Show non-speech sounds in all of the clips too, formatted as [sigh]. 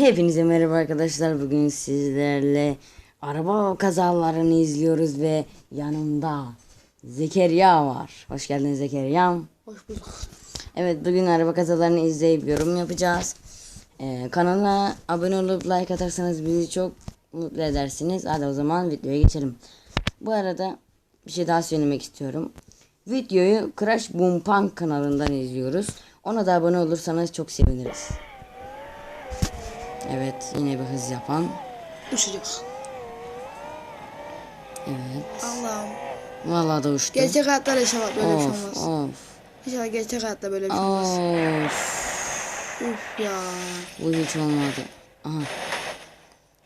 Hepinize merhaba arkadaşlar. Bugün sizlerle araba kazalarını izliyoruz ve yanımda Zekeriya var. Hoş geldin Zekeriya'm. Hoş bulduk. Evet bugün araba kazalarını izleyip yorum yapacağız. Ee, kanala abone olup like atarsanız bizi çok mutlu edersiniz. Hadi o zaman videoya geçelim. Bu arada bir şey daha söylemek istiyorum. Videoyu Crash Boom Punk kanalından izliyoruz. Ona da abone olursanız çok seviniriz. Evet yine bir hız yapan. Uçacak. Evet. Allah'ım. Vallahi da uçtu. Gerçek hayatta da inşallah böyle bir şey Of olmaz. of. İnşallah gerçek hayatta böyle bir şey olmaz. Of. Uf ya. Bu hiç olmadı. Aha.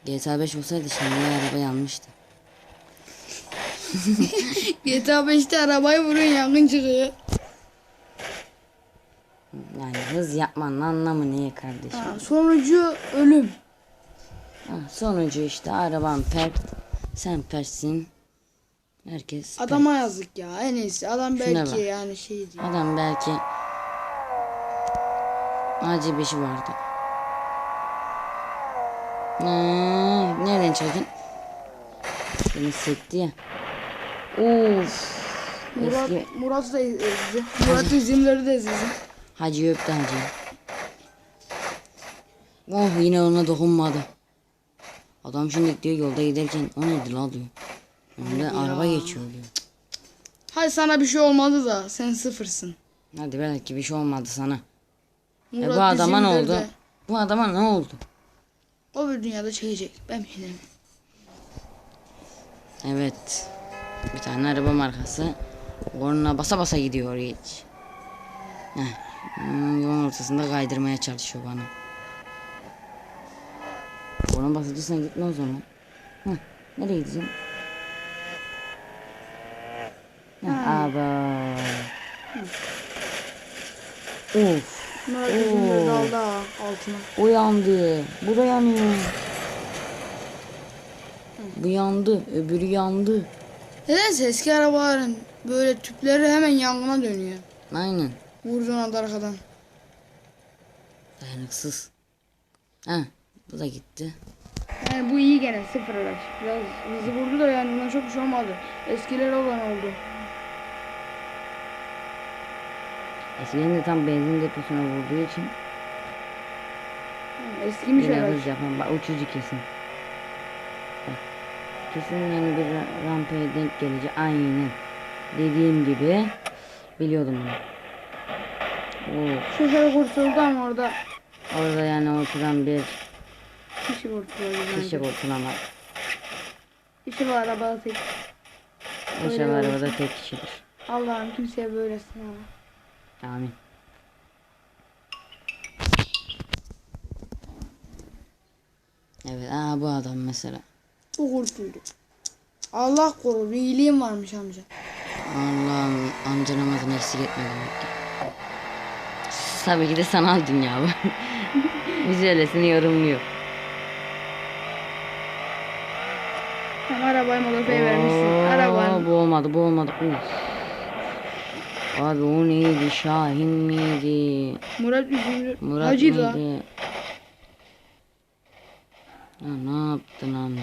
GTA 5 olsaydı şimdi araba yanmıştı. [laughs] GTA 5'te arabayı vuruyor yangın çıkıyor. Yani hız yapmanın anlamı ne kardeşim? Ha, sonucu ölüm. Ha, sonucu işte araban pert. Sen pertsin. Herkes pert. Adama yazık ya en iyisi. Adam Şuna belki bak. yani şey diyor. Adam belki acil bir şey vardı. Ne? Nereden çaldın? Beni sekti ya. Of. Murat, Eski Murat da ezdi. Murat izimleri de ezdi. Hacı öptü hacı. Oh yine ona dokunmadı. Adam şimdi diyor yolda giderken o neydi la diyor. Önünde araba geçiyor diyor. Hadi sana bir şey olmadı da sen sıfırsın. Hadi belki bir şey olmadı sana. E Murat bu adama ne oldu? de Bu adama ne oldu? O bir dünyada çekecek. Ben demem. Evet. Bir tane araba markası. Kornuna basa basa gidiyor hiç. Heh. Hmm, yolun ortasında kaydırmaya çalışıyor bana. Korna basıcıysan gitme o zaman. Heh. Nereye gideceğim? Heh, Aba. Of. Daldı ha altına. O yandı. Bu da yanıyor. Bu yandı. Öbürü yandı. Nedense eski arabaların böyle tüpleri hemen yangına dönüyor. Aynen. Vurduğun anda arkadan. Dayanıksız. Ha, bu da gitti. Yani bu iyi gene sıfır araç. Biraz hızlı vurdu da yani buna çok bir şey olmadı. Eskiler olan oldu. Eskiden de tam benzin deposuna vurduğu için eskimiş yine araç. hız yapan. Bak uçucu kesin. Bak. Kesin yani bir ra- rampaya denk gelecek. Aynen. Dediğim gibi biliyordum bunu. Oo, Şoför kurtuldu ama orada orada yani oturan bir kişi kurtuldu kişi bence. kurtulamadı. İşi var arabada tek. İnşallah Öyle arabada tek kişidir. Allah'ım kimseye böyle sınama. Amin. Evet, aa bu adam mesela. Bu kurtuldu. Allah korudu. İyiliğim varmış amca. Allah'ım amca namazını eksik etme demek ki. Tabii ki de sanal dünya bu. [laughs] Biz öylesini yorumluyor. Tam arabayı modifiye vermişsin. Oo, Arabanın. Bu olmadı bu olmadı. Uf. Abi o neydi? Şahin miydi? Murat üzümlü. Murat Hacıydı lan. mıydı? Ha, ne yaptın amca?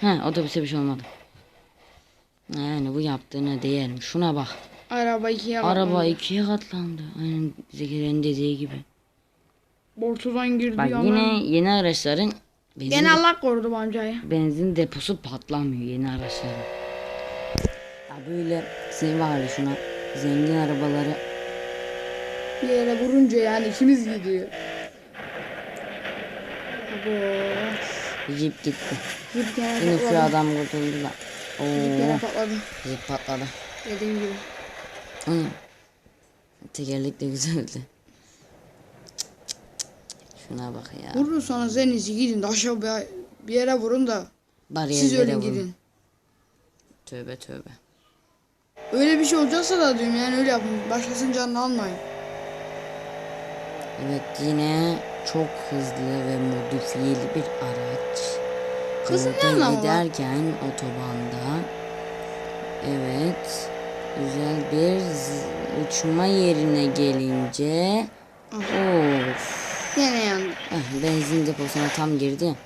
Ha otobüse bir şey olmadı. Yani bu yaptığına değer mi? Şuna bak. Araba ikiye Araba katlandı. ikiye katlandı. Aynen Zekeri'nin dediği gibi. Ortadan girdi Bak yalan. yine yeni araçların benzin, Gene Allah korudu bu amcayı. benzin deposu patlamıyor yeni araçların. Ya böyle şey var ya şuna zengin arabaları Bir yere vurunca yani ikimiz gidiyor. Abo. jip gitti. Gene Yine şu adam kurtuldu da. Oo, patladı. jip patladı. Dediğim gibi. Tekerlek de güzeldi. Şuna bak ya. Vurursanız en iyisi gidin de aşağı bir, bir yere vurun da siz Bariyerlere ölün vurun. gidin. Tövbe tövbe. Öyle bir şey olacaksa da diyorum yani öyle yapın. Başkasının canını almayın. Evet yine çok hızlı ve modifiyeli bir araç. Hızlı ne giderken otobanda evet güzel bir uçma yerine gelince of Yine yandı. Heh, benzin deposuna tam girdi.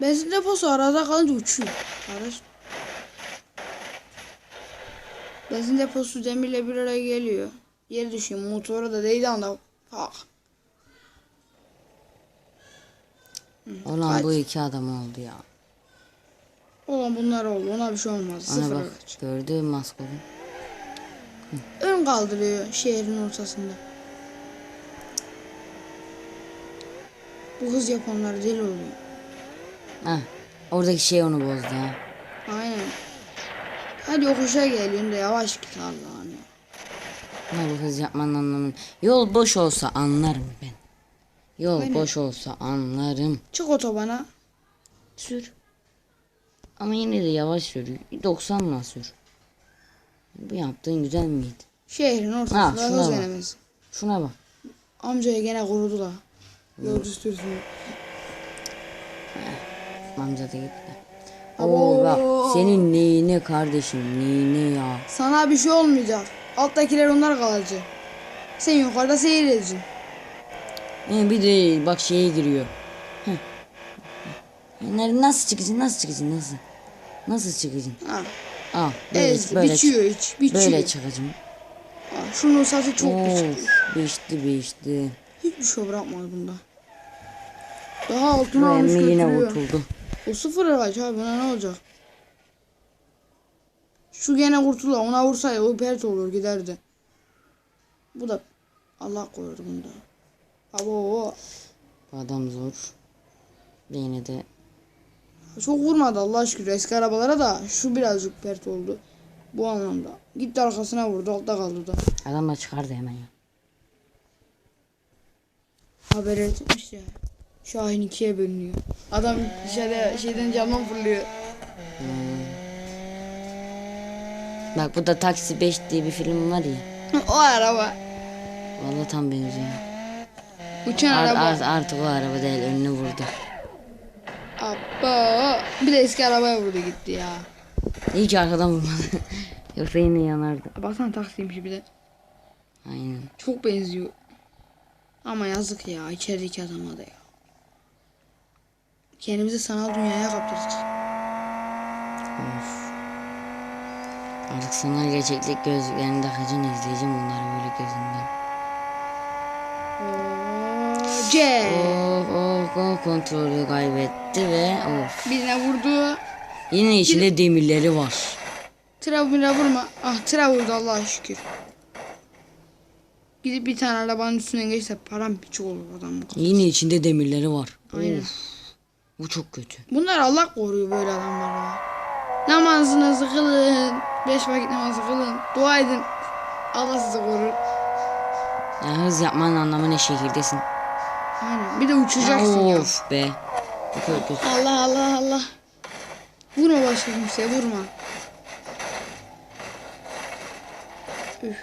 Benzin deposu arada kalınca uçuyor. Araç. Benzin deposu demirle bir araya geliyor. Yere düşüyor. Motoru da değdi anda. Bak. Ulan bu iki adam oldu ya. Olan bunlar oldu. Ona bir şey olmaz. Ana Sıfır bak araç. gördü mü maskotu. Ön kaldırıyor şehrin ortasında. Bu hız yapanlar deli oluyor. Heh, oradaki şey onu bozdu ha. Aynen. Hadi yokuşa geliyorsun da yavaş git Allah'ım ya. Ne bu hız yapmanın anlamını. Yol boş olsa anlarım ben. Yol Aynen. boş olsa anlarım. Çık otobana. Sür. Ama yine de yavaş sür. 90'la sür. Bu yaptığın güzel miydi? Şehrin Ha, ortasında şuna hız bak. denemesi. Şuna bak. Amcaya gene kurudular. Yolcu sürüsünü. Amca da gitti. Oo bak senin neyine kardeşim neyine ya. Sana bir şey olmayacak. Alttakiler onlar kalacak. Sen yukarıda seyredeceksin. Yani bir de bak şeye giriyor. Heh. Nasıl çıkacaksın nasıl çıkacaksın nasıl? Nasıl çıkacaksın? Ha. Al böyle Ez, böyle biçiyor çık- hiç. Biçiyor. böyle çıkacağım. Ha, şunun saçı çok. Of beşti beşti. Hiçbir şey bırakmaz bunda. Daha altına Bu almış yine kurtuldu. O sıfır araç abi buna ne olacak? Şu gene kurtulur. Ona vursaydı o pert olur giderdi. Bu da Allah korudu bunda. Abo o. Bu adam zor. Yine de Çok vurmadı Allah şükür eski arabalara da şu birazcık pert oldu. Bu anlamda. Gitti arkasına vurdu altta kaldı da. adamla çıkardı hemen ya. Haber etmiş ya. Şahin ikiye bölünüyor. Adam dışarıda şeyden camdan fırlıyor. Bak bu da Taksi 5 diye bir film var ya. o araba. Vallahi tam benziyor. Uçan Art, araba. art, artık o araba değil önüne vurdu. Abba. Bir de eski arabaya vurdu gitti ya. İyi ki arkadan vurmadı. [laughs] Yoksa yine yanardı. Baksana taksiymiş bir de. Aynen. Çok benziyor. Ama yazık ya içerideki adama da ya. Kendimizi sanal dünyaya kaptırdık. Of. Artık sanal gerçeklik gözlüklerini takacağım izleyeceğim onları böyle gözümden. Oo, C. Oh oh oh kontrolü kaybetti ve of. Birine vurdu. Yine içinde demirleri var. Tra birine vurma. Ah tra vurdu Allah'a şükür. Gidip bir tane arabanın üstünden geçse param piçik olur adam. Yine içinde demirleri var. Aynen. Of. Bu çok kötü. Bunlar Allah koruyor böyle adamları. Namazınızı kılın. Beş vakit namazı kılın. Dua edin. Allah sizi korur. Ya hız yapmanın anlamı ne şehirdesin. Aynen. Bir de uçacaksın ya. Of be. Çok kötü. Allah Allah Allah. Vurma başka kimseye vurma. Üf.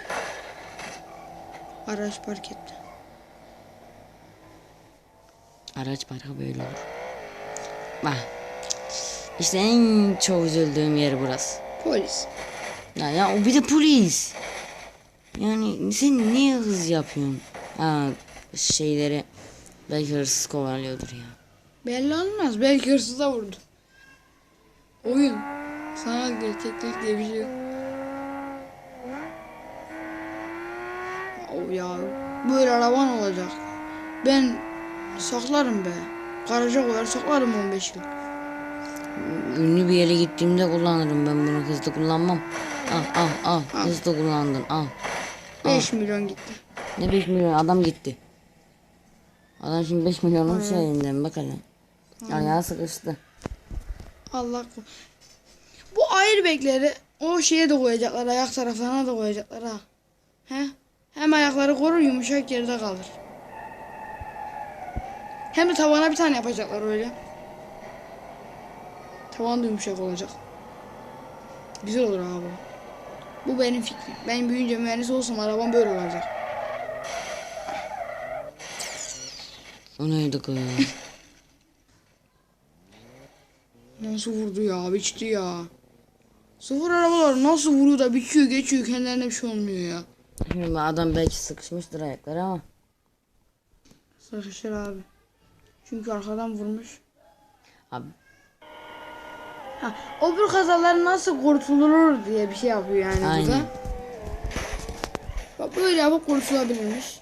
Araç park etti. Araç parkı böyle olur. Bak. İşte en çok üzüldüğüm yer burası. Polis. Ya, ya o bir de polis. Yani sen niye hız yapıyorsun? Ha şeyleri belki hırsız kovalıyordur ya. Belli olmaz. Belki hırsıza vurdu. Oyun. Sanal gerçeklik diye bir şey yok. O ya. Böyle araban olacak. Ben saklarım be. Garaja koyar saklarım 15 yıl. Ünlü bir yere gittiğimde kullanırım ben bunu hızlı kullanmam. Al al al hızlı kullandın al. 5 milyon gitti. Ne 5 milyon adam gitti. Adam şimdi 5 milyonun şeyinden bak hele. Ayağı sıkıştı. Allah korusun. Bu airbagleri o şeye de koyacaklar. Ayak taraflarına da koyacaklar ha. He? Hem ayakları korur yumuşak yerde kalır. Hem de tavana bir tane yapacaklar öyle. Tavan da yumuşak olacak. Güzel olur abi. Bu benim fikrim. Ben büyüyünce mühendis olsam arabam böyle olacak. O neydi kız? Nasıl vurdu ya? Biçti ya. Sıfır arabalar nasıl vuruyor da biçiyor geçiyor kendilerine bir şey olmuyor ya. Adam belki sıkışmıştır ayakları ama. Sıkışır abi. Çünkü arkadan vurmuş. Abi Ha, o bir kazalar nasıl kurtulur diye bir şey yapıyor yani Aynen. burada. Bak böyle yapıp kurtulabilirmiş.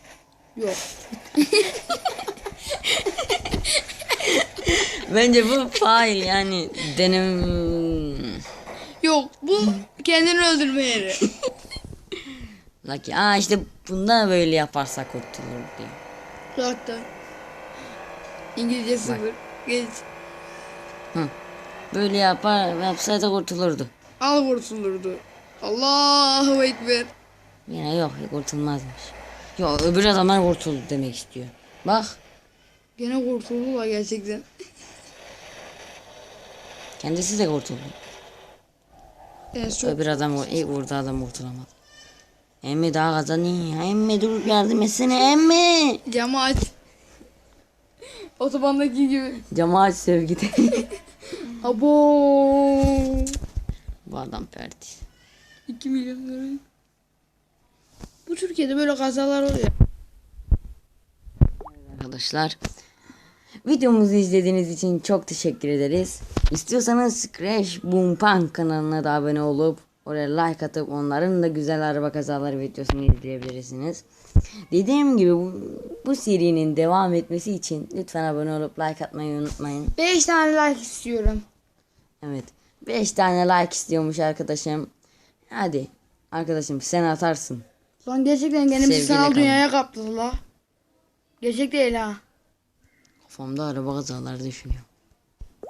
Yok. [laughs] bence bu fail yani denem Yok bu kendini öldürme yeri. Lucky. Aa işte bunda böyle yaparsak kurtulur diye. Zaten. İngilizce sıfır. Geç. Hı. Böyle yapar yapsaydı kurtulurdu. Al kurtulurdu. Allahu Ekber. Yine yok kurtulmazmış. Yok öbür adamlar kurtuldu demek istiyor. Bak Gene kurtuldular gerçekten. kendisi de kurtuldu. Evet, çok Öbür adam ilk vurdu adam kurtulamadı. Emmi daha kazanıyor. Emmi dur yardım etsene emmi. camı aç. Otobandaki gibi. Camı aç sevgide. [laughs] Abo. Bu adam perdi. 2 milyon lira. Bu Türkiye'de böyle kazalar oluyor. Arkadaşlar videomuzu izlediğiniz için çok teşekkür ederiz. İstiyorsanız Crash Boom Punk kanalına da abone olup oraya like atıp onların da güzel araba kazaları videosunu izleyebilirsiniz. Dediğim gibi bu, bu serinin devam etmesi için lütfen abone olup like atmayı unutmayın. 5 tane like istiyorum. Evet 5 tane like istiyormuş arkadaşım. Hadi arkadaşım sen atarsın. Lan gerçekten kendimizi sanal dünyaya kaptırdı la. Gerçek değil ha. Kafamda araba kazaları düşünüyorum.